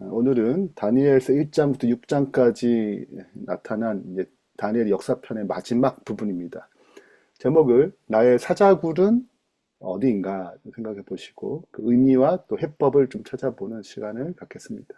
오늘은 다니엘서 1장부터 6장까지 나타난 다니엘 역사편의 마지막 부분입니다. 제목을 나의 사자굴은 어디인가 생각해 보시고 그 의미와 또 해법을 좀 찾아보는 시간을 갖겠습니다.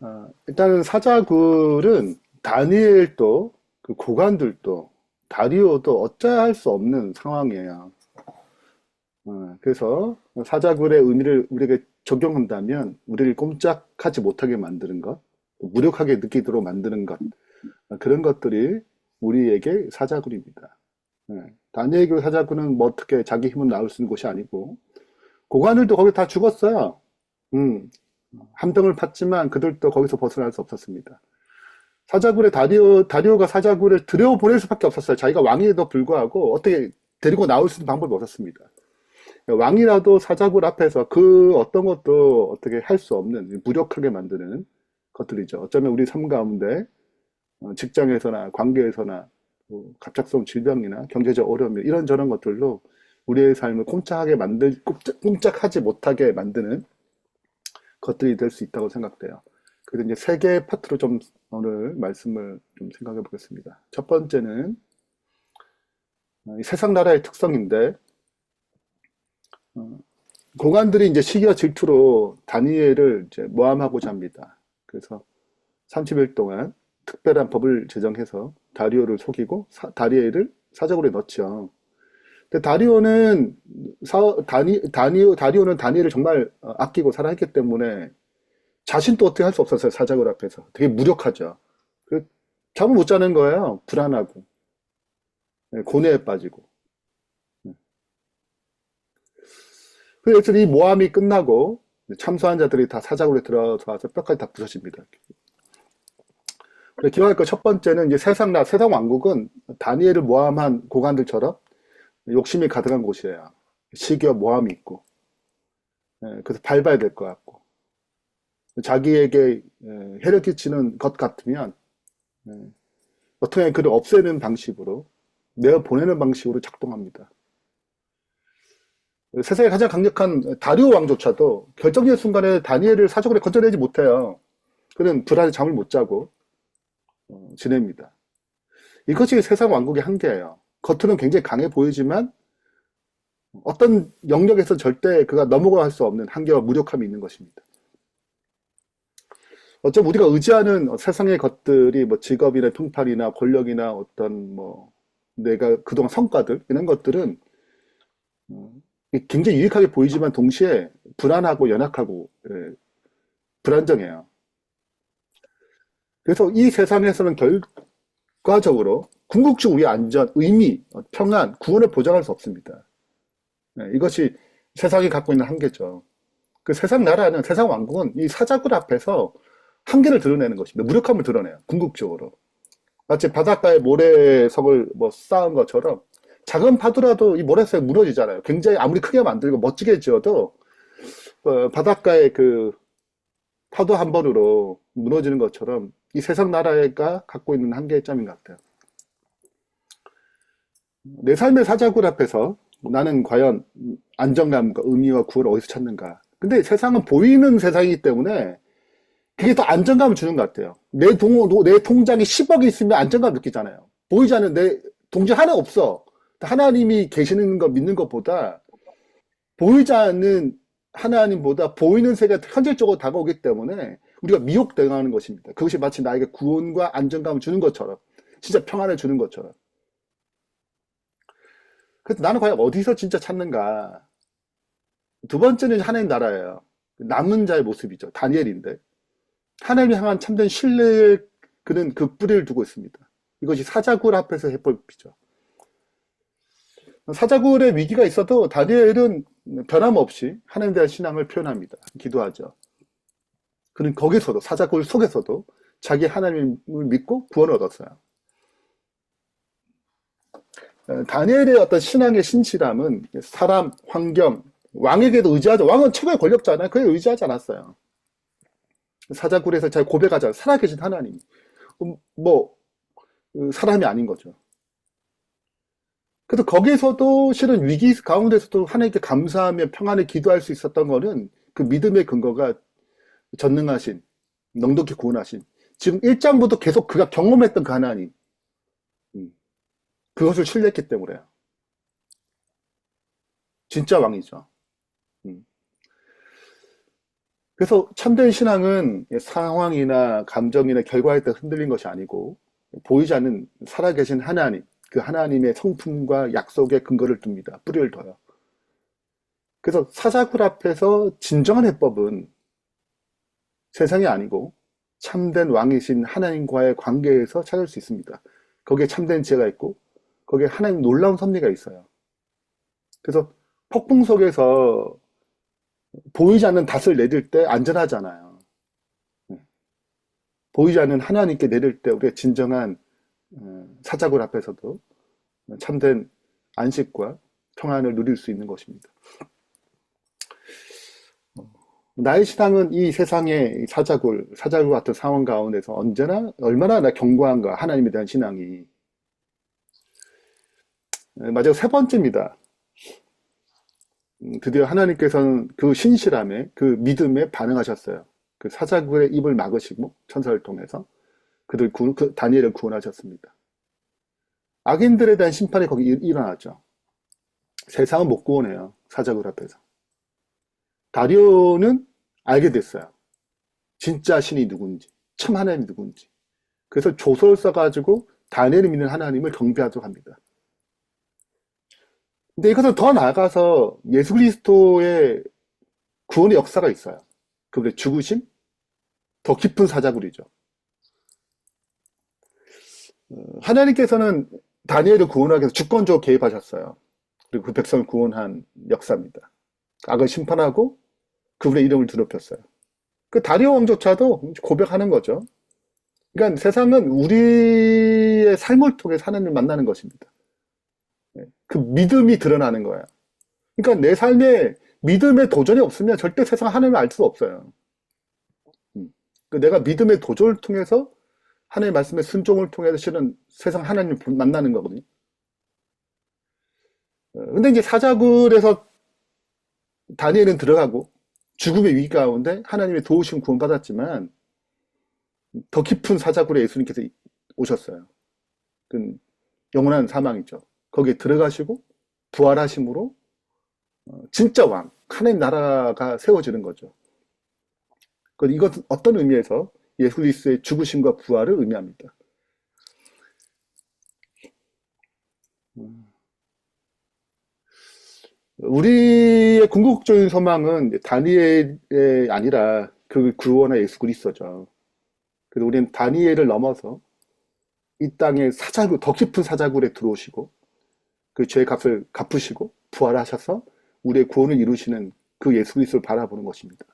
아, 일단은 사자굴은 다니엘도 그 고관들도 다리오도 어찌할 수 없는 상황이에요. 어, 그래서 사자굴의 의미를 우리에게 적용한다면 우리를 꼼짝하지 못하게 만드는 것, 무력하게 느끼도록 만드는 것, 어, 그런 것들이 우리에게 사자굴입니다. 예, 다니엘 교 사자굴은 뭐 어떻게 자기 힘은 나올 수 있는 곳이 아니고 고관들도 거기 다 죽었어요. 음, 함정을 팠지만 그들도 거기서 벗어날 수 없었습니다. 사자굴에 다리오, 다리오가 사자굴을 들여보낼 수밖에 없었어요. 자기가 왕에도 불구하고 어떻게 데리고 나올 수 있는 방법이 없었습니다. 왕이라도 사자굴 앞에서 그 어떤 것도 어떻게 할 수 없는 무력하게 만드는 것들이죠. 어쩌면 우리 삶 가운데 어, 직장에서나 관계에서나 뭐 갑작스러운 질병이나 경제적 어려움 이런저런 것들로 우리의 삶을 꼼짝하게 만들 꼼짝, 꼼짝 하지 못하게 만드는 것들이 될 수 있다고 생각돼요. 그래서 이제 세 개의 파트로 좀 오늘 말씀을 좀 생각해 보겠습니다. 첫 번째는 어, 세상 나라의 특성인데 어, 고관들이 이제 시기와 질투로 다니엘을 이제 모함하고자 합니다. 그래서 30일 동안 특별한 법을 제정해서 다리오를 속이고 사, 다니엘을 사적으로 넣죠. 근데 다리오는 사, 다니, 다니, 다리오는 다니엘을 정말 어, 아끼고 사랑했기 때문에 자신도 어떻게 할 수 없었어요. 사자굴 앞에서. 되게 무력하죠. 그 잠을 못 자는 거예요. 불안하고. 네, 고뇌에 빠지고. 그래서 이 모함이 끝나고 참수한 자들이 다 사자굴에 들어와서 뼈까지 다 부서집니다. 기억할 것첫 번째는 이제 세상 나 세상 왕국은 다니엘을 모함한 고관들처럼 욕심이 가득한 곳이에요. 시기와 모함이 있고 예, 그래서 밟아야 될 것 같고 자기에게 예, 해를 끼치는 것 같으면 예, 어떻게 그를 없애는 방식으로 내어 보내는 방식으로 작동합니다. 세상에 가장 강력한 다리오 왕조차도 결정적인 순간에 다니엘을 사적으로 건져내지 못해요. 그는 불안에 잠을 못 자고 어, 지냅니다. 이것이 세상 왕국의 한계예요. 겉으로는 굉장히 강해 보이지만 어떤 영역에서 절대 그가 넘어갈 수 없는 한계와 무력함이 있는 것입니다. 어쩜 우리가 의지하는 세상의 것들이 뭐 직업이나 통팔이나 권력이나 어떤 뭐 내가 그동안 성과들 이런 것들은 어, 굉장히 유익하게 보이지만 동시에 불안하고 연약하고 예, 불안정해요. 그래서 이 세상에서는 결과적으로 궁극적 우리 안전, 의미, 평안, 구원을 보장할 수 없습니다. 예, 이것이 세상이 갖고 있는 한계죠. 그 세상 나라는 세상 왕국은 이 사자굴 앞에서 한계를 드러내는 것입니다. 무력함을 드러내요. 궁극적으로. 마치 바닷가에 모래석을 뭐 쌓은 것처럼 작은 파도라도 이 모래성이 무너지잖아요. 굉장히 아무리 크게 만들고 멋지게 지어도 어, 바닷가의 그 파도 한 번으로 무너지는 것처럼 이 세상 나라가 갖고 있는 한계의 점인 것 같아요. 내 삶의 사자굴 앞에서 나는 과연 안정감과 의미와 구원을 어디서 찾는가? 근데 세상은 보이는 세상이기 때문에 그게 더 안정감을 주는 것 같아요. 내 동, 내 통장에 10억이 있으면 안정감 느끼잖아요. 보이지 않는 내 동전 하나 없어. 하나님이 계시는 거 믿는 것보다 보이지 않는 하나님보다 보이는 세계가 현실적으로 다가오기 때문에 우리가 미혹당하는 것입니다. 그것이 마치 나에게 구원과 안정감을 주는 것처럼 진짜 평안을 주는 것처럼 그래서 나는 과연 어디서 진짜 찾는가 두 번째는 하나님 나라예요. 남은 자의 모습이죠. 다니엘인데 하나님 향한 참된 신뢰의 그는 그 뿌리를 두고 있습니다. 이것이 사자굴 앞에서 해법이죠. 사자굴의 위기가 있어도 다니엘은 변함없이 하나님에 대한 신앙을 표현합니다. 기도하죠. 그는 거기서도 사자굴 속에서도 자기 하나님을 믿고 구원을 얻었어요. 다니엘의 어떤 신앙의 신실함은 사람, 환경, 왕에게도 의지하죠. 왕은 최고의 권력자잖아요. 그에 의지하지 않았어요. 사자굴에서 잘 고백하자. 살아계신 하나님. 뭐, 사람이 아닌 거죠. 그래서 거기서도 실은 위기 가운데서도 하나님께 감사하며 평안에 기도할 수 있었던 거는 그 믿음의 근거가 전능하신, 넉넉히 구원하신, 지금 1장부터 계속 그가 경험했던 그 하나님, 음, 그것을 신뢰했기 때문에요. 진짜 왕이죠. 음. 그래서 참된 신앙은 상황이나 감정이나 결과에 따라 흔들린 것이 아니고 보이지 않는 살아계신 하나님, 그 하나님의 성품과 약속에 근거를 둡니다. 뿌리를 둬요. 그래서 사자굴 앞에서 진정한 해법은 세상이 아니고 참된 왕이신 하나님과의 관계에서 찾을 수 있습니다. 거기에 참된 지혜가 있고 거기에 하나님 놀라운 섭리가 있어요. 그래서 폭풍 속에서 보이지 않는 닷을 내릴 때 안전하잖아요. 네. 보이지 않는 하나님께 내릴 때 우리가 진정한 어, 사자굴 앞에서도 참된 안식과 평안을 누릴 수 있는 것입니다. 어, 나의 신앙은 이 세상의 사자굴, 사자굴 같은 상황 가운데서 언제나 얼마나 나 견고한가 하나님에 대한 신앙이 네, 마지막 세 번째입니다. 음, 드디어 하나님께서는 그 신실함에 그 믿음에 반응하셨어요. 그 사자굴의 입을 막으시고 천사를 통해서 그들 구, 그 다니엘을 구원하셨습니다. 악인들에 대한 심판이 거기 일- 일어나죠. 세상은 못 구원해요. 사자굴 앞에서. 다리오는 알게 됐어요. 진짜 신이 누군지, 참 하나님이 누군지. 그래서 조서를 써가지고 다니엘을 믿는 하나님을 경배하도록 합니다. 근데 이것은 더 나아가서 예수 그리스도의 구원의 역사가 있어요. 그분의 죽으심, 더 깊은 사자굴이죠. 어, 하나님께서는 다니엘을 구원하기 위해서 주권적으로 개입하셨어요. 그리고 그 백성을 구원한 역사입니다. 악을 심판하고 그분의 이름을 드높였어요. 그 다리오 왕조차도 고백하는 거죠. 그러니까 세상은 우리의 삶을 통해 하나님을 만나는 것입니다. 예, 그 믿음이 드러나는 거예요. 그러니까 내 삶에 믿음의 도전이 없으면 절대 세상 하나님을 알 수 없어요. 음. 그 내가 믿음의 도전을 통해서 하나님의 말씀의 순종을 통해서 실은 세상 하나님을 만나는 거거든요. 어, 근데 이제 사자굴에서 다니엘은 들어가고 죽음의 위기 가운데 하나님의 도우심 구원받았지만 더 깊은 사자굴에 예수님께서 오셨어요. 그 영원한 사망이죠. 거기에 들어가시고 부활하심으로 어, 진짜 왕, 하나님 나라가 세워지는 거죠. 그 이것은 어떤 의미에서 예수 그리스도의 죽으심과 부활을 의미합니다. 음. 우리의 궁극적인 소망은 다니엘이 아니라 그 구원의 예수 그리스도죠. 그래서 우리는 다니엘을 넘어서 이 땅의 사자굴, 더 깊은 사자굴에 들어오시고 그 죄의 값을 갚으시고 부활하셔서 우리의 구원을 이루시는 그 예수 그리스도를 바라보는 것입니다.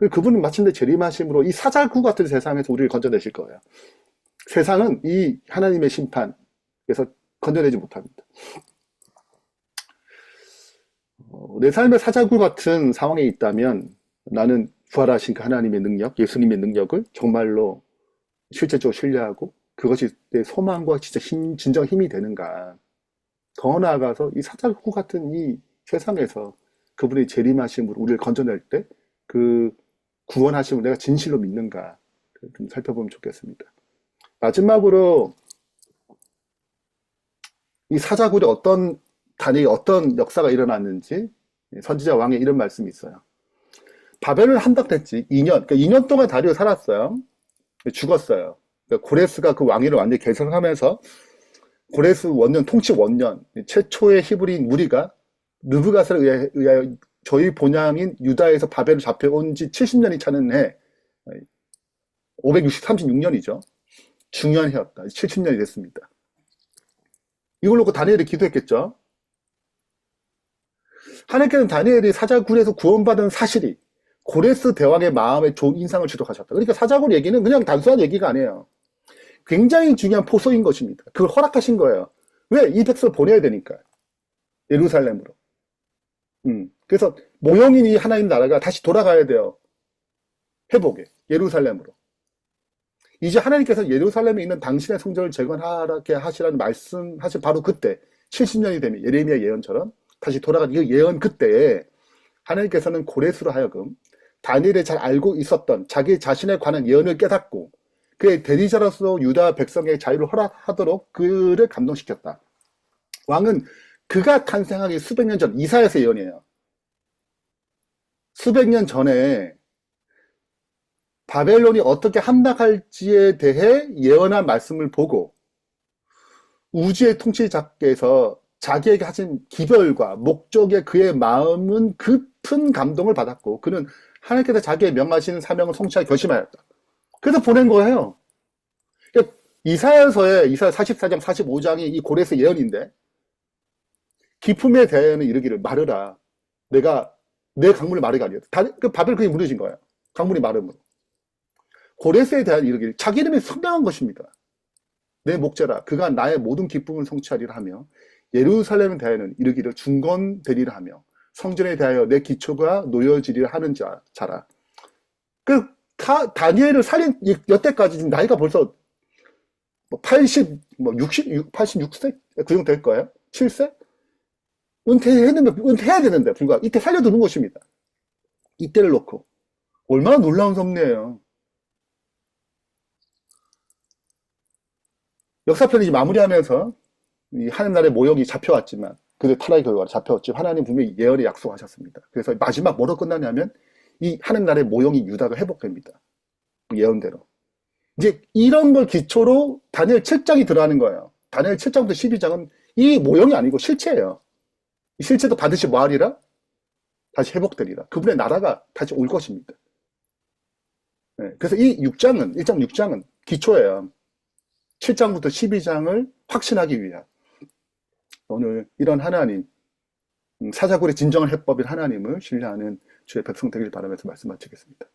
그리고 그분은 마침내 재림하심으로 이 사자굴 같은 세상에서 우리를 건져내실 거예요. 세상은 이 하나님의 심판에서 건져내지 못합니다. 어, 내 삶의 사자굴 같은 상황에 있다면 나는 부활하신 그 하나님의 능력, 예수님의 능력을 정말로 실제적으로 신뢰하고 그것이 내 소망과 진짜 힘, 진정 힘이 되는가. 더 나아가서 이 사자굴 같은 이 세상에서 그분의 재림하심으로 우리를 건져낼 때 그 구원하심을 내가 진실로 믿는가 좀 살펴보면 좋겠습니다. 마지막으로 이 사자굴에 어떤 단위 어떤 역사가 일어났는지 선지자 왕의 이런 말씀이 있어요. 바벨을 한덕됐지 2년, 그러니까 2년 동안 다리오 살았어요. 죽었어요. 그러니까 고레스가 그 왕위를 완전히 개선하면서 고레스 원년 통치 원년 최초의 히브리인 무리가 의하여, 의하여 저희 본향인 유다에서 바벨을 잡혀온 지 70년이 차는 해 560, 36년이죠. 중요한 해였다. 70년이 됐습니다. 이걸 놓고 다니엘이 기도했겠죠. 하나님께서는 다니엘이 사자굴에서 구원받은 사실이 고레스 대왕의 마음에 좋은 인상을 주도하셨다. 그러니까 사자굴 얘기는 그냥 단순한 얘기가 아니에요. 굉장히 중요한 포소인 것입니다. 그걸 허락하신 거예요. 왜? 이 백성을 보내야 되니까. 예루살렘으로. 음. 그래서 모형인 이 하나님 나라가 다시 돌아가야 돼요. 회복에. 예루살렘으로. 이제 하나님께서 예루살렘에 있는 당신의 성전을 재건하게 하시라는 말씀하신 바로 그때 70년이 되면 예레미야 예언처럼 다시 돌아가는 이 예언 그때에 하나님께서는 고레스로 하여금 다니엘이 잘 알고 있었던 자기 자신에 관한 예언을 깨닫고 그의 대리자로서 유다 백성의 자유를 허락하도록 그를 감동시켰다. 왕은 그가 탄생하기 수백 년 전 이사야서 예언이에요. 수백 년 전에 바벨론이 어떻게 함락할지에 대해 예언한 말씀을 보고 우주의 통치자께서 자기에게 하신 기별과 목적에 그의 마음은 깊은 감동을 받았고 그는 하나님께서 자기의 명하신 사명을 성취하기 결심하였다. 그래서 보낸 거예요. 그러니까 이사야서에 이사야 44장 45장이 이 고레스 예언인데 기품에 대해는 이르기를 마르라. 내가 내 강물을 마르게 하리라. 다, 그 바벨 그게 무너진 거예요. 강물이 마름으로. 고레스에 대한 이르기를 자기 이름이 선명한 것입니다. 내 목자라 그가 나의 모든 기쁨을 성취하리라 하며 예루살렘에 대하여는 이르기를 중건되리라 하며 성전에 대하여 내 기초가 놓여지리라 하는 자, 자라. 그 다, 다니엘을 살린 이- 여태까지 지금 나이가 벌써 뭐 80, 뭐 60, 86세 그 정도 될 거예요. 7세? 은퇴했는데 은퇴해야 되는데 불과 이때 살려두는 것입니다. 이때를 놓고 얼마나 놀라운 섭리예요. 역사편이 이제 마무리하면서 이 하나님 나라의 모형이 잡혀왔지만 그들 타락의 결과로 잡혀왔지만 하나님 분명히 예언에 약속하셨습니다. 그래서 마지막 뭐로 끝나냐면 이 하나님 나라의 모형이 유다가 회복됩니다. 그 예언대로. 이제 이런 걸 기초로 다니엘 7장이 들어가는 거예요. 다니엘 7장부터 12장은 이 모형이 아니고 실체예요. 이 실체도 반드시 뭐하리라? 다시 회복되리라. 그분의 나라가 다시 올 것입니다. 네, 그래서 이 6장은, 1장 6장은 기초예요. 7장부터 12장을 확신하기 위한 오늘 이런 하나님 음, 사자굴의 진정한 해법인 하나님을 신뢰하는 주의 백성 되길 바라면서 말씀 마치겠습니다.